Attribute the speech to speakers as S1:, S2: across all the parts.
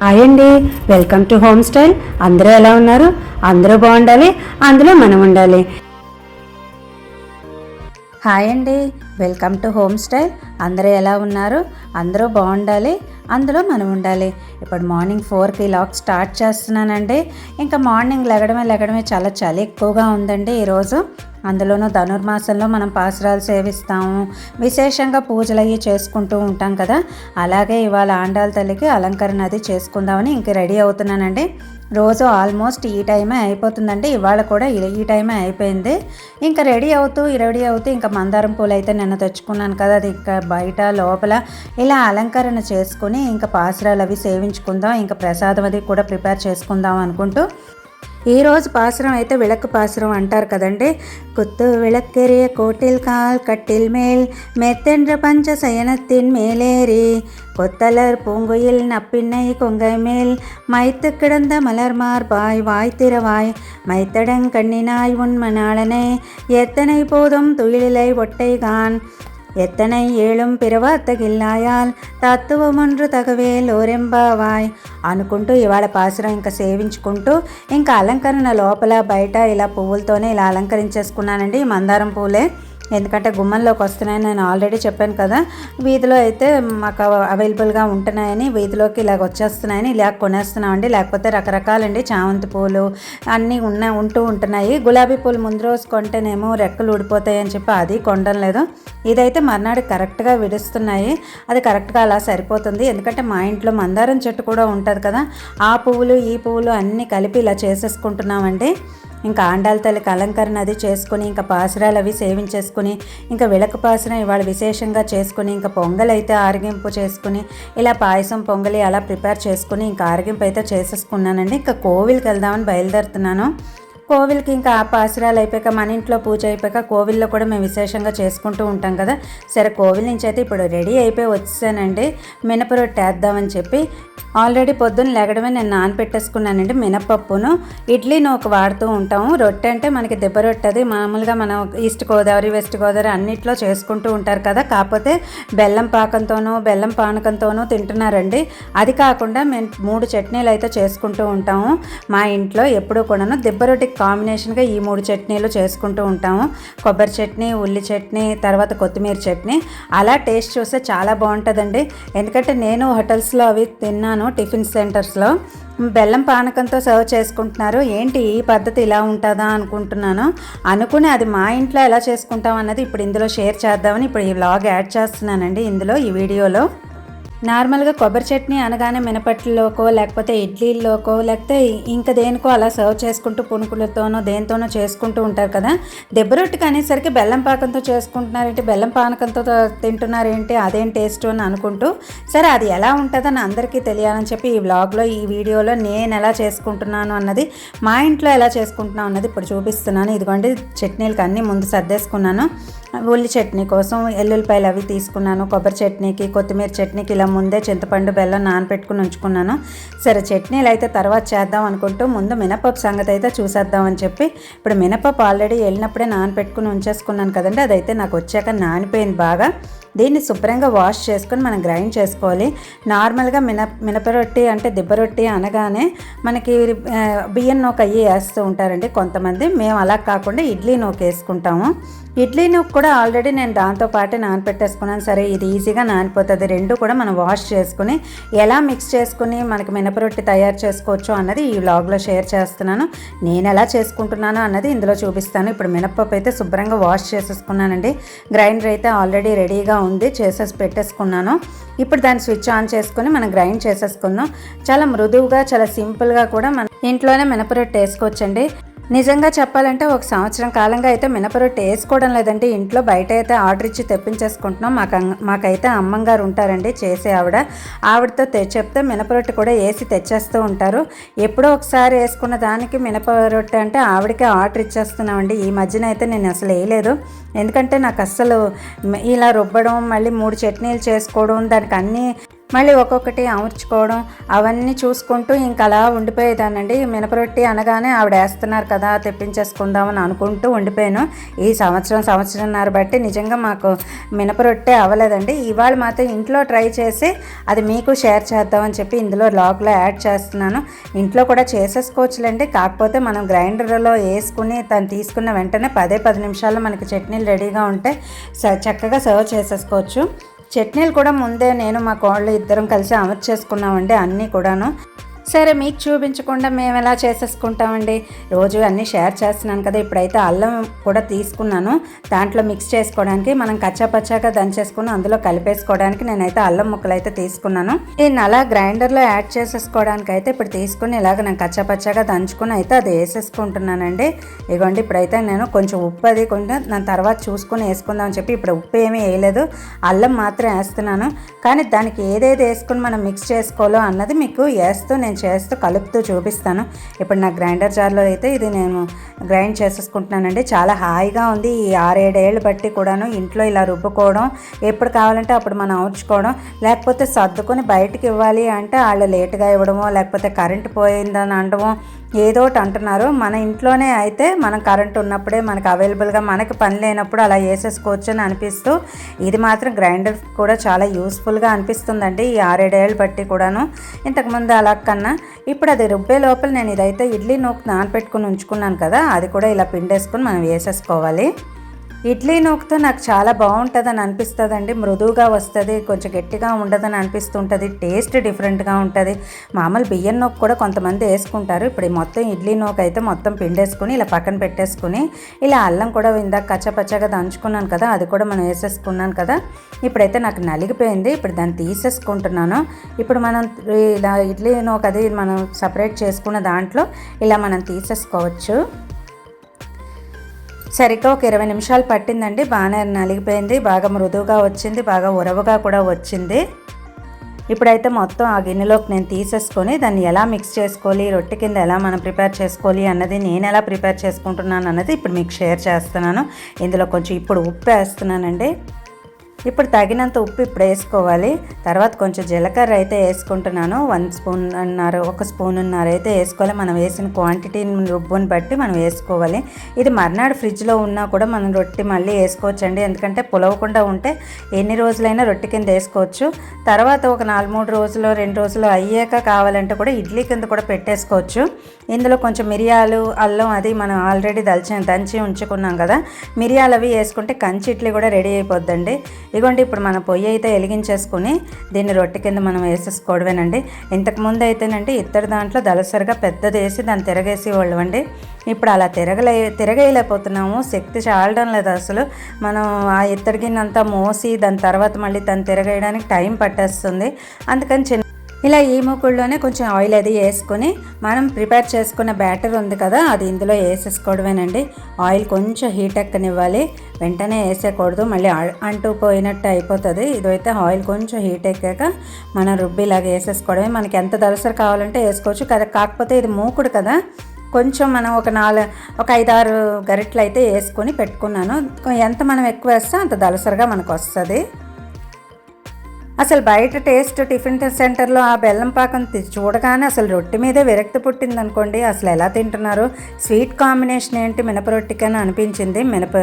S1: Hi అండి welcome to home style అందరూ ఎలా ఉన్నారు? అందరూ బాగుండాలి అందులో మనం ఉండాలి. హాయ్ అండి వెల్కమ్ టు హోమ్ స్టైల్ అందరూ ఎలా ఉన్నారు? అందరూ బాగుండాలి అందులో మనం ఉండాలి. ఇప్పుడు మార్నింగ్ ఫోర్కి లాక్ స్టార్ట్ చేస్తున్నానండి. ఇంకా మార్నింగ్ లెగడమే లెగడమే చాలా చలి ఎక్కువగా ఉందండి ఈరోజు. అందులోనూ ధనుర్మాసంలో మనం పాసురాలు సేవిస్తాము. విశేషంగా పూజలు అవి చేసుకుంటూ ఉంటాం కదా. అలాగే ఇవాళ ఆండాల తల్లికి అలంకరణ అది చేసుకుందామని ఇంక రెడీ అవుతున్నానండి. రోజు ఆల్మోస్ట్ ఈ టైమే అయిపోతుందండి. ఇవాళ కూడా ఈ- ఈ టైమే అయిపోయింది. ఇంకా రెడీ అవుతూ రెడీ అవుతూ ఇంకా మందారం పూలు అయితే నిన్న తెచ్చుకున్నాను కదా. అది ఇంకా బయట లోపల ఇలా అలంకరణ చేసుకుని ఇంకా పాసురాలు అవి సేవించుకుందాం ఇంకా ప్రసాదం అది కూడా ప్రిపేర్ చేసుకుందాం అనుకుంటూ ఈరోజు పాసురం అయితే విలక్కు పాసురం అంటారు కదండి. కుత్తు విలక్కెరే కోటిల్ కాల్ కట్టిల్ మేల్ మెత్తెండ్ర పంచ సయనత్తిన్ మేలేరి. கொத்தலர் பூங்குயில் நப்பின்னை கொங்கை மேல் மைத்து கிடந்த மலர் மார்பாய் வாய் திறவாய் மைத்தடங்கண்ணினாய் உன் மணாளனை எத்தனை போதும் துயிலிலை ஒட்டைகான் எத்தனை ஏழும் పిరవత్తగిల్లాయాల్ తత్వమొండ్రు తగవేల్ ఓరెంబావాయ్ అనుకుంటూ ఇవాళ పాసురం ఇంకా సేవించుకుంటూ ఇంకా అలంకరణ లోపల బయట ఇలా పువ్వులతోనే ఇలా అలంకరించేసుకున్నానండి ఈ మందారం పూలే ఎందుకంటే గుమ్మంలోకి వస్తున్నాయని నేను ఆల్రెడీ చెప్పాను కదా వీధిలో అయితే మాకు అవైలబుల్గా ఉంటున్నాయని వీధిలోకి ఇలాగ వచ్చేస్తున్నాయని ఇలా కొనేస్తున్నామండి. లేకపోతే రకరకాలండి చామంతి పూలు అన్నీ ఉన్న ఉంటూ ఉంటున్నాయి. గులాబీ పూలు ముందు రోజు కొంటేనేమో రెక్కలు ఊడిపోతాయి అని చెప్పి అది కొనడం లేదు. ఇదైతే మర్నాడు కరెక్ట్గా విడుస్తున్నాయి. అది కరెక్ట్గా అలా సరిపోతుంది. ఎందుకంటే మా ఇంట్లో మందారం చెట్టు కూడా ఉంటుంది కదా ఆ పువ్వులు ఈ పువ్వులు అన్నీ కలిపి ఇలా చేసేసుకుంటున్నామండి. ఇంకా ఆండాల తల్లికి అలంకరణ అది చేసుకుని ఇంకా పాసురాలు అవి సేవించేసుకుని ఇంకా విలక పాసరం ఇవాళ విశేషంగా చేసుకుని ఇంకా పొంగల్ అయితే ఆరగింపు చేసుకుని ఇలా పాయసం పొంగలి అలా ప్రిపేర్ చేసుకుని ఇంకా ఆరగింపు అయితే చేసేసుకున్నానండి. ఇంకా కోవిల్కి వెళ్దామని బయలుదేరుతున్నాను. కోవిల్కి ఇంకా ఆ పాసురాలు అయిపోయాక మన ఇంట్లో పూజ అయిపోయాక కోవిల్లో కూడా మేము విశేషంగా చేసుకుంటూ ఉంటాం కదా. సరే కోవిల్ నుంచి అయితే ఇప్పుడు రెడీ అయిపోయి వచ్చేసానండి మినప రొట్టె వేద్దామని చెప్పి ఆల్రెడీ పొద్దున్న లేగడమే నేను నానపెట్టేసుకున్నానండి మినపప్పును. ఇడ్లీ నూక వాడుతూ ఉంటాము. రొట్టె అంటే మనకి దెబ్బ రొట్టె అది మామూలుగా మనం ఈస్ట్ గోదావరి వెస్ట్ గోదావరి అన్నిట్లో చేసుకుంటూ ఉంటారు కదా. కాకపోతే బెల్లం పాకంతోనూ బెల్లం పానకంతోనూ తింటున్నారండి. అది కాకుండా మేము మూడు చట్నీలు అయితే చేసుకుంటూ ఉంటాము. మా ఇంట్లో ఎప్పుడూ కూడాను దెబ్బ రొట్టెకి కాంబినేషన్గా ఈ మూడు చట్నీలు చేసుకుంటూ ఉంటాము. కొబ్బరి చట్నీ ఉల్లి చట్నీ తర్వాత కొత్తిమీర చట్నీ. అలా టేస్ట్ చూస్తే చాలా బాగుంటుందండి. ఎందుకంటే నేను హోటల్స్లో అవి తిన్నాను టిఫిన్ సెంటర్స్లో. బెల్లం పానకంతో సర్వ్ చేసుకుంటున్నారు. ఏంటి ఈ పద్ధతి ఇలా ఉంటుందా అనుకుంటున్నాను. అనుకుని అది మా ఇంట్లో ఎలా చేసుకుంటాం అన్నది ఇప్పుడు ఇందులో షేర్ చేద్దామని ఇప్పుడు ఈ వ్లాగ్ యాడ్ చేస్తున్నానండి ఇందులో ఈ వీడియోలో. నార్మల్గా కొబ్బరి చట్నీ అనగానే మినపట్లలోకో లేకపోతే ఇడ్లీల్లోకో లేకపోతే ఇంకా దేనికో అలా సర్వ్ చేసుకుంటూ పునుకులతోనో దేనితోనో చేసుకుంటూ ఉంటారు కదా. దెబ్బ రొట్టెకి అనేసరికి బెల్లం పాకంతో చేసుకుంటున్నారేంటి? బెల్లం పానకంతో తింటున్నారేంటి? అదేం టేస్ట్ అని అనుకుంటూ సరే అది ఎలా ఉంటుందని అందరికీ తెలియాలని చెప్పి ఈ వ్లాగ్లో ఈ వీడియోలో నేను ఎలా చేసుకుంటున్నాను అన్నది మా ఇంట్లో ఎలా చేసుకుంటున్నాను అన్నది ఇప్పుడు చూపిస్తున్నాను. ఇదిగోండి చట్నీలకి అన్నీ ముందు సర్దేసుకున్నాను. ఉల్లి చట్నీ కోసం ఎల్లుల్లిపాయలు అవి తీసుకున్నాను కొబ్బరి చట్నీకి కొత్తిమీర చట్నీకి ఇలా ముందే చింతపండు బెల్లం నానపెట్టుకుని ఉంచుకున్నాను. సరే చట్నీలు అయితే తర్వాత చేద్దాం అనుకుంటూ ముందు మినపప్పు సంగతి అయితే చూసేద్దామని చెప్పి ఇప్పుడు మినపప్పు ఆల్రెడీ వెళ్ళినప్పుడే నానపెట్టుకుని ఉంచేసుకున్నాను కదండి అదైతే నాకు వచ్చాక నానిపోయింది బాగా. దీన్ని శుభ్రంగా వాష్ చేసుకొని మనం గ్రైండ్ చేసుకోవాలి. నార్మల్గా మిన మినప రొట్టి అంటే దిబ్బ రొట్టి అనగానే మనకి బియ్యం నూక అయ్యి వేస్తూ ఉంటారండి కొంతమంది. మేము అలా కాకుండా ఇడ్లీ నూక వేసుకుంటాము. ఇడ్లీ నూక కూడా ఆల్రెడీ నేను దాంతో పాటే నానపెట్టేసుకున్నాను. సరే ఇది ఈజీగా నానిపోతుంది. రెండు కూడా మనం వాష్ చేసుకుని ఎలా మిక్స్ చేసుకుని మనకి మినప రొట్టి తయారు చేసుకోవచ్చు అన్నది ఈ వ్లాగ్లో షేర్ చేస్తున్నాను. నేను ఎలా చేసుకుంటున్నాను అన్నది ఇందులో చూపిస్తాను. ఇప్పుడు మినపప్పు అయితే శుభ్రంగా వాష్ చేసేసుకున్నానండి. గ్రైండర్ అయితే ఆల్రెడీ రెడీగా ఉంది చేసేసి పెట్టేసుకున్నాను. ఇప్పుడు దాన్ని స్విచ్ ఆన్ చేసుకొని మనం గ్రైండ్ చేసేసుకుందాం. చాలా మృదువుగా చాలా సింపుల్గా కూడా మన ఇంట్లోనే మినపరొట్టు వేసుకోవచ్చండి. నిజంగా చెప్పాలంటే ఒక సంవత్సరం కాలంగా అయితే మినపరొట్టె వేసుకోవడం లేదండి. ఇంట్లో బయట అయితే ఆర్డర్ ఇచ్చి తెప్పించేసుకుంటున్నాం. మాకు మాకైతే అమ్మంగారు ఉంటారండి చేసే ఆవిడ. ఆవిడతో చెప్తే మినపరొట్టె కూడా వేసి తెచ్చేస్తూ ఉంటారు. ఎప్పుడో ఒకసారి వేసుకున్న దానికి మినపరొట్టె అంటే ఆవిడకే ఆర్డర్ ఇచ్చేస్తున్నామండి. ఈ మధ్యన అయితే నేను అసలు వేయలేదు. ఎందుకంటే నాకు అస్సలు ఇలా రుబ్బడం మళ్ళీ మూడు చట్నీలు చేసుకోవడం దానికి అన్నీ మళ్ళీ ఒక్కొక్కటి అమర్చుకోవడం అవన్నీ చూసుకుంటూ ఇంకా అలా ఉండిపోయేదానండి మినపరొట్టి అనగానే ఆవిడ వేస్తున్నారు కదా తెప్పించేసుకుందామని అనుకుంటూ ఉండిపోయాను. ఈ సంవత్సరం సంవత్సరంన్నర బట్టి నిజంగా మాకు మినపరొట్టే అవ్వలేదండి. ఇవాళ మాత్రం ఇంట్లో ట్రై చేసి అది మీకు షేర్ చేద్దామని చెప్పి ఇందులో లాగ్లో యాడ్ చేస్తున్నాను. ఇంట్లో కూడా చేసేసుకోవచ్చులేండి. కాకపోతే మనం గ్రైండర్లో వేసుకుని తను తీసుకున్న వెంటనే పదే పది నిమిషాల్లో మనకి చట్నీలు రెడీగా ఉంటే చక్కగా సర్వ్ చేసేసుకోవచ్చు. చట్నీలు కూడా ముందే నేను మా కోళ్ళు ఇద్దరం కలిసి అమర్చేసుకున్నామండి అన్నీ కూడాను. సరే మీకు చూపించకుండా మేము ఎలా చేసేసుకుంటామండి? రోజు అన్నీ షేర్ చేస్తున్నాను కదా ఇప్పుడైతే అల్లం కూడా తీసుకున్నాను. దాంట్లో మిక్స్ చేసుకోవడానికి మనం కచ్చాపచ్చాగా దంచేసుకుని అందులో కలిపేసుకోవడానికి నేనైతే అల్లం ముక్కలు అయితే తీసుకున్నాను. దీన్ని అలా గ్రైండర్లో యాడ్ చేసేసుకోవడానికి అయితే ఇప్పుడు తీసుకుని ఇలాగ నేను కచ్చాపచ్చాగా దంచుకుని అయితే అది వేసేసుకుంటున్నానండి. ఇదిగోండి ఇప్పుడైతే నేను కొంచెం ఉప్పు అది కొంచెం దాని తర్వాత చూసుకుని వేసుకుందాం అని చెప్పి ఇప్పుడు ఉప్పు ఏమీ వేయలేదు. అల్లం మాత్రం వేస్తున్నాను. కానీ దానికి ఏదేది వేసుకుని మనం మిక్స్ చేసుకోవాలో అన్నది మీకు వేస్తూ నేను చేస్తూ కలుపుతూ చూపిస్తాను. ఇప్పుడు నా గ్రైండర్ జార్లో అయితే ఇది నేను గ్రైండ్ చేసేసుకుంటున్నానండి. చాలా హాయిగా ఉంది. ఈ ఆరేడేళ్ళు బట్టి కూడాను ఇంట్లో ఇలా రుబ్బుకోవడం ఎప్పుడు కావాలంటే అప్పుడు మనం అవుచుకోవడం లేకపోతే సర్దుకొని బయటికి ఇవ్వాలి అంటే వాళ్ళు లేటుగా ఇవ్వడమో లేకపోతే కరెంట్ పోయిందని అనడమో ఏదో ఒకటి అంటున్నారు. మన ఇంట్లోనే అయితే మనం కరెంట్ ఉన్నప్పుడే మనకు అవైలబుల్గా మనకి పని లేనప్పుడు అలా వేసేసుకోవచ్చు అని అనిపిస్తూ ఇది మాత్రం గ్రైండర్ కూడా చాలా యూస్ఫుల్గా అనిపిస్తుందండి ఈ ఆరేడేళ్ళు బట్టి కూడాను. ఇంతకుముందు అలా కన్నా ఇప్పుడు అది రుబ్బే లోపల నేను ఇదైతే ఇడ్లీ నూకు నానపెట్టుకుని ఉంచుకున్నాను కదా అది కూడా ఇలా పిండేసుకుని మనం వేసేసుకోవాలి. ఇడ్లీ నూకుతో నాకు చాలా బాగుంటుందని అనిపిస్తుందండి. మృదువుగా వస్తుంది కొంచెం గట్టిగా ఉండదని అనిపిస్తుంటుంది టేస్ట్ డిఫరెంట్గా ఉంటుంది. మామూలు బియ్యం నూక కూడా కొంతమంది వేసుకుంటారు. ఇప్పుడు మొత్తం ఇడ్లీ నూక అయితే మొత్తం పిండేసుకుని ఇలా పక్కన పెట్టేసుకుని ఇలా అల్లం కూడా ఇందాక కచ్చపచ్చగా దంచుకున్నాను కదా అది కూడా మనం వేసేసుకున్నాను కదా ఇప్పుడైతే నాకు నలిగిపోయింది. ఇప్పుడు దాన్ని తీసేసుకుంటున్నాను. ఇప్పుడు మనం ఇలా ఇడ్లీ నూక అది మనం సపరేట్ చేసుకున్న దాంట్లో ఇలా మనం తీసేసుకోవచ్చు. సరిగ్గా ఒక ఇరవై నిమిషాలు పట్టిందండి. బాగానే నలిగిపోయింది. బాగా మృదువుగా వచ్చింది. బాగా ఉరవగా కూడా వచ్చింది. ఇప్పుడైతే మొత్తం ఆ గిన్నెలోకి నేను తీసేసుకొని దాన్ని ఎలా మిక్స్ చేసుకోవాలి రొట్టె కింద ఎలా మనం ప్రిపేర్ చేసుకోవాలి అన్నది నేను ఎలా ప్రిపేర్ చేసుకుంటున్నాను అన్నది ఇప్పుడు మీకు షేర్ చేస్తున్నాను. ఇందులో కొంచెం ఇప్పుడు ఉప్పు వేస్తున్నానండి. ఇప్పుడు తగినంత ఉప్పు ఇప్పుడు వేసుకోవాలి. తర్వాత కొంచెం జీలకర్ర అయితే వేసుకుంటున్నాను. వన్ స్పూన్ అన్నారు ఒక స్పూన్ ఉన్నారు అయితే వేసుకోవాలి. మనం వేసిన క్వాంటిటీ రుబ్బుని బట్టి మనం వేసుకోవాలి. ఇది మర్నాడు ఫ్రిడ్జ్లో ఉన్నా కూడా మనం రొట్టె మళ్ళీ వేసుకోవచ్చండి. ఎందుకంటే పులవకుండా ఉంటే ఎన్ని రోజులైనా రొట్టె కింద వేసుకోవచ్చు. తర్వాత ఒక నాలుగు మూడు రోజులు రెండు రోజులు అయ్యాక కావాలంటే కూడా ఇడ్లీ కింద కూడా పెట్టేసుకోవచ్చు. ఇందులో కొంచెం మిరియాలు అల్లం అది మనం ఆల్రెడీ దల్చి దంచి ఉంచుకున్నాం కదా. మిరియాలు అవి వేసుకుంటే కంచి ఇడ్లీ కూడా రెడీ అయిపోద్దండి. ఇదిగోండి ఇప్పుడు మన పొయ్యి అయితే వెలిగించేసుకుని దీన్ని రొట్టె కింద మనం వేసేసుకోవడమేనండి. ఇంతకుముందు అయితేనండి ఇత్తడి దాంట్లో దలసరిగా పెద్దది వేసి దాన్ని తిరగేసి వాళ్ళు అండి. ఇప్పుడు అలా తిరగలే తిరగేయలేకపోతున్నాము. శక్తి చాలడం లేదు అసలు. మనం ఆ ఇత్తడి గిన్నంతా మోసి దాని తర్వాత మళ్ళీ దాన్ని తిరగేయడానికి టైం పట్టేస్తుంది. అందుకని చిన్న ఇలా ఈ మూకుల్లోనే కొంచెం ఆయిల్ అది వేసుకొని మనం ప్రిపేర్ చేసుకున్న బ్యాటర్ ఉంది కదా అది ఇందులో వేసేసుకోవడమేనండి. ఆయిల్ కొంచెం హీట్ ఎక్కనివ్వాలి వెంటనే వేసేయకూడదు మళ్ళీ అంటూ పోయినట్టు అయిపోతుంది. ఇదైతే ఆయిల్ కొంచెం హీట్ ఎక్కాక మనం రుబ్బిలాగా వేసేసుకోవడమే. మనకి ఎంత దలసరి కావాలంటే వేసుకోవచ్చు. కదా కాకపోతే ఇది మూకుడు కదా కొంచెం మనం ఒక నాలుగు ఒక ఐదారు గరిట్లు అయితే వేసుకొని పెట్టుకున్నాను. ఎంత మనం ఎక్కువ వేస్తే అంత దలసరిగా మనకు వస్తుంది. అసలు బయట టేస్ట్ టిఫిన్ సెంటర్లో ఆ బెల్లం పాకం చూడగానే అసలు రొట్టె మీదే విరక్తి పుట్టింది అనుకోండి అసలు ఎలా తింటున్నారు? స్వీట్ కాంబినేషన్ ఏంటి మినప రొట్టెకని అనిపించింది మినప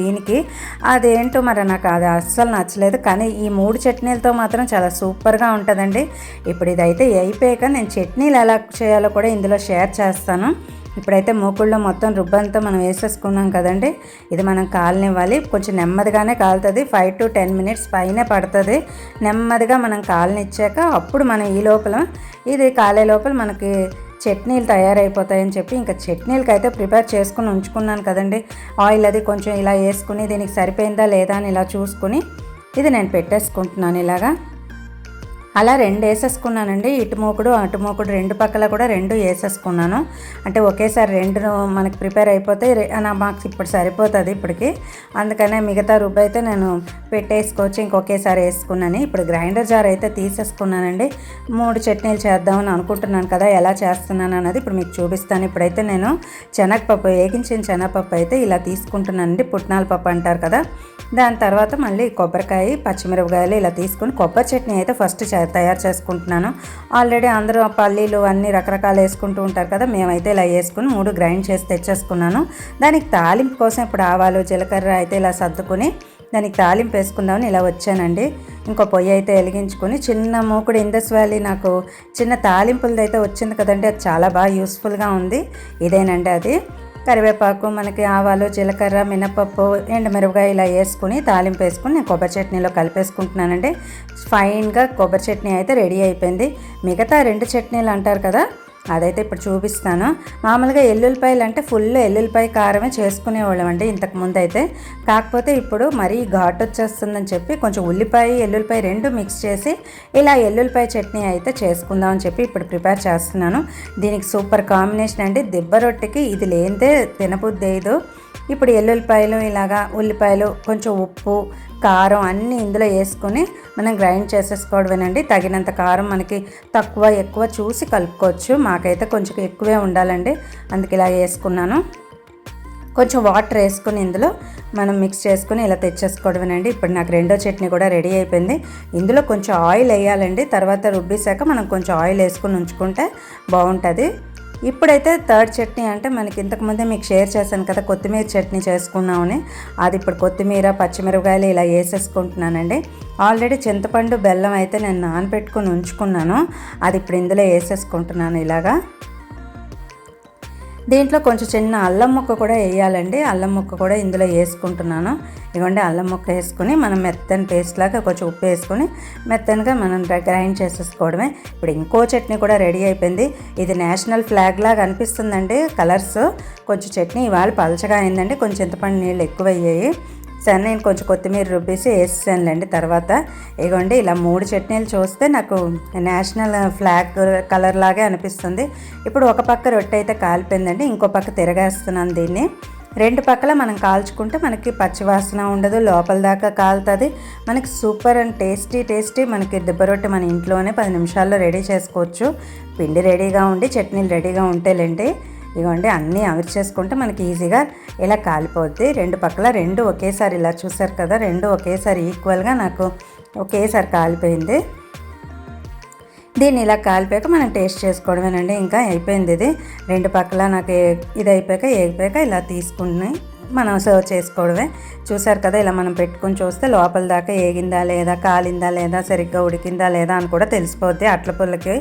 S1: దీనికి. అదేంటో మరి నాకు అది అస్సలు నచ్చలేదు. కానీ ఈ మూడు చట్నీలతో మాత్రం చాలా సూపర్గా ఉంటుందండి. ఇప్పుడు ఇదైతే అయిపోయాక నేను చట్నీలు ఎలా చేయాలో కూడా ఇందులో షేర్ చేస్తాను. ఇప్పుడైతే మూకుల్లో మొత్తం రుబ్బంతా మనం వేసేసుకున్నాం కదండి. ఇది మనం కాలనివ్వాలి. కొంచెం నెమ్మదిగానే కాలుతుంది. ఫైవ్ టు టెన్ మినిట్స్ పైనే పడుతుంది. నెమ్మదిగా మనం కాలనిచ్చాక అప్పుడు మనం ఈ లోపల ఇది కాలే లోపల మనకి చట్నీలు తయారైపోతాయని చెప్పి ఇంకా చట్నీలకి అయితే ప్రిపేర్ చేసుకుని ఉంచుకున్నాను కదండి. ఆయిల్ అది కొంచెం ఇలా వేసుకుని దీనికి సరిపోయిందా లేదా అని ఇలా చూసుకుని ఇది నేను పెట్టేసుకుంటున్నాను ఇలాగా. అలా రెండు వేసేసుకున్నానండి. ఇటు మోకుడు అటు మోకుడు రెండు పక్కల కూడా రెండు వేసేసుకున్నాను. అంటే ఒకేసారి రెండు మనకి ప్రిపేర్ అయిపోతే నా మాకు ఇప్పుడు సరిపోతుంది ఇప్పటికి. అందుకనే మిగతా రుబ్బు అయితే నేను పెట్టేసుకోవచ్చు. ఇంకొకేసారి వేసుకున్నాను. ఇప్పుడు గ్రైండర్ జార్ అయితే తీసేసుకున్నానండి. మూడు చట్నీలు చేద్దామని అనుకుంటున్నాను కదా ఎలా చేస్తున్నాను అన్నది ఇప్పుడు మీకు చూపిస్తాను. ఇప్పుడైతే నేను శనగపప్పు వేగించిన శనగపప్పు అయితే ఇలా తీసుకుంటున్నానండి. పుట్నాల పప్పు అంటారు కదా. దాని తర్వాత మళ్ళీ కొబ్బరికాయ పచ్చిమిరపకాయలు ఇలా తీసుకుని కొబ్బరి చట్నీ అయితే ఫస్ట్ చేస్తాను తయారు చేసుకుంటున్నాను. ఆల్రెడీ అందరూ ఆ పల్లీలు అన్నీ రకరకాలు వేసుకుంటూ ఉంటారు కదా మేమైతే ఇలా వేసుకుని మూడు గ్రైండ్ చేసి తెచ్చేసుకున్నాను. దానికి తాలింపు కోసం ఇప్పుడు ఆవాలు జీలకర్ర అయితే ఇలా సర్దుకుని దానికి తాలింపు వేసుకుందామని ఇలా వచ్చానండి. ఇంకో పొయ్యి అయితే వెలిగించుకొని చిన్న మూకుడు ఇందస్ వ్యాలీ నాకు చిన్న తాలింపులది అయితే వచ్చింది కదండి అది చాలా బాగా యూస్ఫుల్గా ఉంది. ఇదేనండి అది. కరివేపాకు మనకి ఆవాలు జీలకర్ర మినపప్పు ఎండుమిరపకాయ ఇలా వేసుకుని తాలింపు వేసుకుని నేను కొబ్బరి చట్నీలో కలిపేసుకుంటున్నానండి. ఫైన్గా కొబ్బరి చట్నీ అయితే రెడీ అయిపోయింది. మిగతా రెండు చట్నీలు అంటారు కదా అదైతే ఇప్పుడు చూపిస్తాను. మామూలుగా ఎల్లుల్లిపాయలు అంటే ఫుల్ ఎల్లుల్లిపాయ కారమే చేసుకునేవాళ్ళం అండి ఇంతకుముందు అయితే. కాకపోతే ఇప్పుడు మరీ ఘాటు వచ్చేస్తుందని చెప్పి కొంచెం ఉల్లిపాయ ఎల్లుల్లిపాయ రెండు మిక్స్ చేసి ఇలా ఎల్లుల్లిపాయ చట్నీ అయితే చేసుకుందాం అని చెప్పి ఇప్పుడు ప్రిపేర్ చేస్తున్నాను. దీనికి సూపర్ కాంబినేషన్ అండి. దిబ్బ రొట్టెకి ఇది లేనిదే తినబుద్దేదు ఇప్పుడు ఎల్లుల్లిపాయలు ఇలాగా ఉల్లిపాయలు కొంచెం ఉప్పు కారం అన్నీ ఇందులో వేసుకొని మనం గ్రైండ్ చేసేసుకోవడమేనండి. తగినంత కారం మనకి తక్కువ ఎక్కువ చూసి కలుపుకోవచ్చు. మాకైతే కొంచెం ఎక్కువే ఉండాలండి. అందుకే ఇలా వేసుకున్నాను. కొంచెం వాటర్ వేసుకుని ఇందులో మనం మిక్స్ చేసుకుని ఇలా తెచ్చేసుకోవడమేనండి. ఇప్పుడు నాకు రెండో చట్నీ కూడా రెడీ అయిపోయింది. ఇందులో కొంచెం ఆయిల్ వేయాలండి. తర్వాత రుబ్బేశాక మనం కొంచెం ఆయిల్ వేసుకుని ఉంచుకుంటే బాగుంటుంది. ఇప్పుడైతే థర్డ్ చట్నీ అంటే మనకి ఇంతకుముందే మీకు షేర్ చేశాను కదా కొత్తిమీర చట్నీ చేసుకున్నామని. అది ఇప్పుడు కొత్తిమీర పచ్చిమిరపకాయలు ఇలా వేసేసుకుంటున్నానండి. ఆల్రెడీ చింతపండు బెల్లం అయితే నేను నానబెట్టుకుని ఉంచుకున్నాను. అది ఇప్పుడు ఇందులో వేసేసుకుంటున్నాను ఇలాగా. దీంట్లో కొంచెం చిన్న అల్లం ముక్క కూడా వేయాలండి. అల్లం ముక్క కూడా ఇందులో వేసుకుంటున్నాను. ఇవ్వండి అల్లం ముక్క వేసుకొని మనం మెత్తని పేస్ట్ లాగా కొంచెం ఉప్పు వేసుకొని మెత్తనిగా మనం గ్రైండ్ చేసేసుకోవడమే. ఇప్పుడు ఇంకో చట్నీ కూడా రెడీ అయిపోయింది. ఇది నేషనల్ ఫ్లాగ్ లాగా అనిపిస్తుందండి కలర్స్. కొంచెం చట్నీ ఇవాళ పలచగా అయిందండి. కొంచెం చింతపండు నీళ్ళు ఎక్కువ అయ్యాయి సరే నేను కొంచెం కొత్తిమీర రుబ్బేసి వేసేసానులేండి. తర్వాత ఇగోండి ఇలా మూడు చట్నీలు చూస్తే నాకు నేషనల్ ఫ్లాగ్ కలర్ లాగే అనిపిస్తుంది. ఇప్పుడు ఒక పక్క రొట్టె అయితే కాలిపోయిందండి ఇంకో పక్క తిరగేస్తున్నాను దీన్ని. రెండు పక్కల మనం కాల్చుకుంటే మనకి పచ్చివాసన ఉండదు లోపల దాకా కాలుతుంది. మనకి సూపర్ అండ్ టేస్టీ టేస్టీ మనకి దిబ్బ రొట్టె మన ఇంట్లోనే పది నిమిషాల్లో రెడీ చేసుకోవచ్చు. పిండి రెడీగా ఉండి చట్నీలు రెడీగా ఉంటేలేండి. ఇవ్వండి అన్నీ అమరి చేసుకుంటే మనకి ఈజీగా ఇలా కాలిపోద్ది. రెండు పక్కల రెండు ఒకేసారి ఇలా చూసారు కదా రెండు ఒకేసారి ఈక్వల్గా నాకు ఒకేసారి కాలిపోయింది. దీన్ని ఇలా కాలిపోయాక మనం టేస్ట్ చేసుకోవడమేనండి. ఇంకా అయిపోయింది ఇది. రెండు పక్కల నాకు ఇది అయిపోయాక ఏగిపోయాక ఇలా తీసుకుని మనం సర్వ్ చేసుకోవడమే. చూసారు కదా ఇలా మనం పెట్టుకుని చూస్తే లోపల దాకా ఏగిందా లేదా కాలిందా లేదా సరిగ్గా ఉడికిందా లేదా అని కూడా తెలిసిపోద్ది. అట్ల పుల్లకి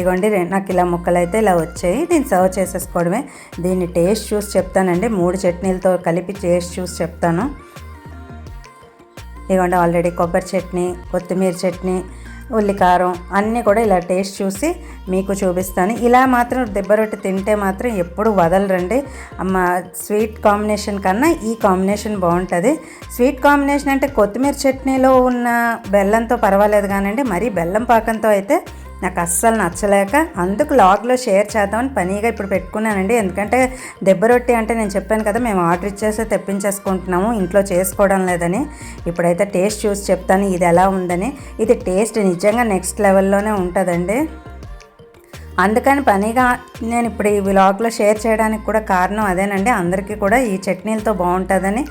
S1: ఇగోండి నాకు ఇలా ముక్కలు అయితే ఇలా వచ్చాయి. దీన్ని సర్వ్ చేసేసుకోవడమే. దీన్ని టేస్ట్ చూసి చెప్తానండి. మూడు చట్నీలతో కలిపి టేస్ట్ చూసి చెప్తాను. ఇగోండి ఆల్రెడీ కొబ్బరి చట్నీ కొత్తిమీర చట్నీ ఉల్లికారం అన్నీ కూడా ఇలా టేస్ట్ చూసి మీకు చూపిస్తాను. ఇలా మాత్రం దెబ్బ రొట్టె తింటే మాత్రం ఎప్పుడు వదలరండి. అమ్మ స్వీట్ కాంబినేషన్ కన్నా ఈ కాంబినేషన్ బాగుంటుంది. స్వీట్ కాంబినేషన్ అంటే కొత్తిమీర చట్నీలో ఉన్న బెల్లంతో పర్వాలేదు కానండి మరీ బెల్లం పాకంతో అయితే నాకు అస్సలు నచ్చలేక అందుకు లాగ్లో షేర్ చేద్దామని పనిగా ఇప్పుడు పెట్టుకున్నానండి. ఎందుకంటే దెబ్బ రొట్టి అంటే నేను చెప్పాను కదా మేము ఆర్డర్ ఇచ్చేసి తెప్పించేసుకుంటున్నాము ఇంట్లో చేసుకోవడం లేదని. ఇప్పుడైతే టేస్ట్ చూసి చెప్తాను ఇది ఎలా ఉందని. ఇది టేస్ట్ నిజంగా నెక్స్ట్ లెవెల్లోనే ఉంటుందండి. అందుకని పనిగా నేను ఇప్పుడు ఈ వ్లాగ్లో షేర్ చేయడానికి కూడా కారణం అదేనండి. అందరికీ కూడా ఈ చట్నీలతో బాగుంటుందని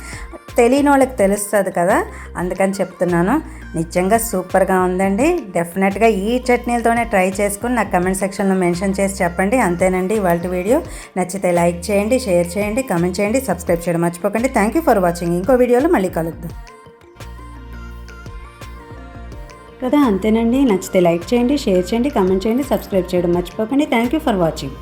S1: తెలియని వాళ్ళకి తెలుస్తుంది కదా అందుకని చెప్తున్నాను. నిజంగా సూపర్గా ఉందండి. డెఫినెట్గా ఈ చట్నీలతోనే ట్రై చేసుకుని నాకు కమెంట్ సెక్షన్లో మెన్షన్ చేసి చెప్పండి. అంతేనండి ఇవాళ వీడియో. నచ్చితే లైక్ చేయండి షేర్ చేయండి కమెంట్ చేయండి సబ్స్క్రైబ్ చేయడం మర్చిపోకండి. థ్యాంక్ యూ ఫర్ వాచింగ్ ఇంకో వీడియోలో మళ్ళీ కలుద్దాం. కదా అంతేనండి. నచ్చితే లైక్ చేయండి షేర్ చేయండి కమెంట్ చేయండి సబ్స్క్రైబ్ చేయడం మర్చిపోకండి. Thank you for watching